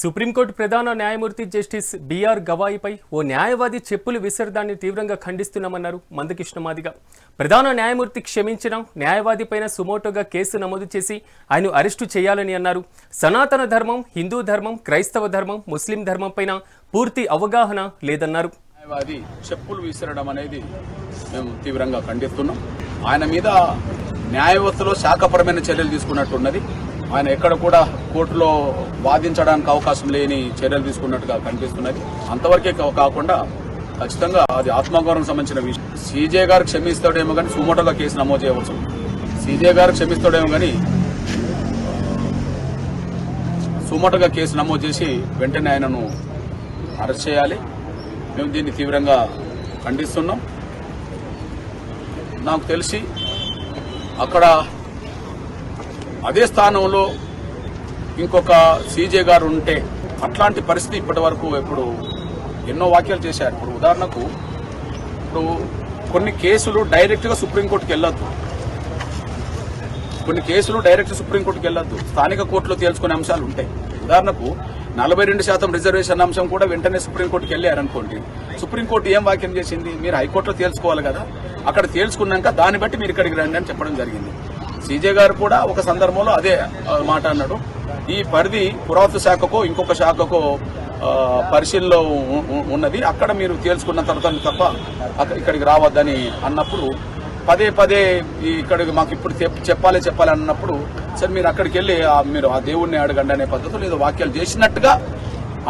Supreme court ప్రధాన న్యాయమూర్తి justice BR గవాయిపై ఓ న్యాయవాది చెప్పులు విసరదాన్ని తీవ్రంగా ఖండిస్తున్నామన్నారు మందకృష్ణ మాదిగ. ప్రధాన న్యాయమూర్తి క్షమించిన న్యాయవాదిపైన సుమోటోగా కేసు నమోదు చేసి ఆయన అరెస్టు చేయాలని అన్నారు. సనాతన ధర్మం హిందూ ధర్మం క్రైస్తవ ధర్మం ముస్లిం ధర్మం పైన పూర్తి అవగాహన లేదన్నారు. న్యాయవాది చెప్పులు విసరడం అనేది మేము తీవ్రంగా ఖండిస్తున్నాం. ఆయన మీద న్యాయవ్యవస్థలో శాఖపరమైన చర్యలు తీసుకున్నట్టున్నది. ఆయన ఎక్కడ కూడా కోర్టులో వాదించడానికి అవకాశం లేని చర్యలు తీసుకున్నట్టుగా కనిపిస్తున్నది. అంతవరకే కాకుండా ఖచ్చితంగా అది ఆత్మగౌరవం సంబంధించిన విషయం. సీజే గారు క్షమిస్తాడేమో కానీ సుమోటోగా కేసు నమోదు చేయవచ్చు. సీజే గారు క్షమిస్తాడేమో కానీ సుమోటోగా కేసు నమోదు చేసి వెంటనే ఆయనను అరెస్ట్ చేయాలి. మేము దీన్ని తీవ్రంగా ఖండిస్తున్నాం. నాకు తెలిసి అక్కడ అదే స్థానంలో ఇంకొక సీజే గారు ఉంటే అట్లాంటి పరిస్థితి ఇప్పటి వరకు ఇప్పుడు ఎన్నో వాక్యాలు చేశారు. ఇప్పుడు ఉదాహరణకు ఇప్పుడు కొన్ని కేసులు డైరెక్ట్గా సుప్రీంకోర్టుకి వెళ్ళొద్దు. కొన్ని కేసులు డైరెక్ట్ సుప్రీంకోర్టుకి వెళ్ళొద్దు. స్థానిక కోర్టులో తేల్చుకునే అంశాలు ఉంటాయి. ఉదాహరణకు నలభై రెండు శాతం రిజర్వేషన్ అంశం కూడా వెంటనే సుప్రీంకోర్టుకి వెళ్ళారనుకోండి సుప్రీంకోర్టు ఏం వాక్యం చేసింది? మీరు హైకోర్టులో తేల్చుకోవాలి కదా. అక్కడ తేల్చుకున్నాక దాన్ని బట్టి మీరు ఇక్కడికి రండి అని చెప్పడం జరిగింది. సీజే గారు కూడా ఒక సందర్భంలో అదే మాట అన్నాడు. ఈ పరిధి పురాతన శాఖకో ఇంకొక శాఖకో పరిశీలనలో ఉన్నది. అక్కడ మీరు తేల్చుకున్న తర్వాత తప్ప ఇక్కడికి రావద్దని అన్నప్పుడు పదే పదే ఇక్కడికి మాకు ఇప్పుడు చెప్పాలి చెప్పాలి అన్నప్పుడు సరే మీరు అక్కడికి వెళ్ళి ఆ మీరు ఆ దేవుణ్ణి అడగండి అనే పద్ధతిలో ఏదో వాక్యాలు చేసినట్టుగా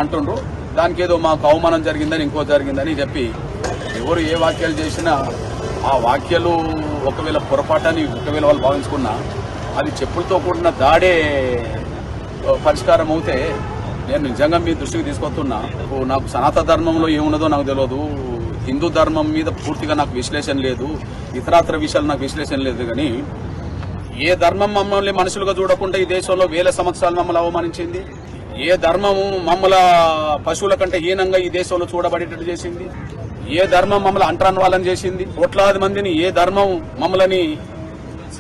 అంటుండ్రు. దానికి ఏదో మాకు అవమానం జరిగిందని ఇంకో జరిగిందని చెప్పి ఎవరు ఏ వాక్యాలు చేసినా ఆ వాక్యాలు ఒకవేళ పొరపాటని ఒకవేళ వాళ్ళు భావించుకున్నా అది చెప్పులతో కూడిన దాడే పరిష్కారం అవుతే నేను నిజంగా మీ దృష్టికి తీసుకొస్తున్నా. ఓ, నాకు సనాతన ధర్మంలో ఏమున్నదో నాకు తెలియదు. హిందూ ధర్మం మీద పూర్తిగా నాకు విశ్లేషణ లేదు. ఇతరాతర విషయాలు నాకు విశ్లేషణ లేదు కానీ ఏ ధర్మం మమ్మల్ని మనుషులుగా చూడకుండా ఈ దేశంలో వేల సంవత్సరాలు మమ్మల్ని అవమానించింది? ఏ ధర్మము మమ్మల పశువుల కంటే హీనంగా ఈ దేశంలో చూడబడేటట్టు చేసింది? ఏ ధర్మం మమ్మల్ని అంటరాని వాళ్ళని చేసింది? కోట్లాది మందిని ఏ ధర్మం మమ్మల్ని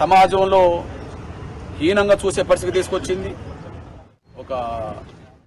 సమాజంలో హీనంగా చూసే పరిస్థితి తీసుకొచ్చింది? ఒక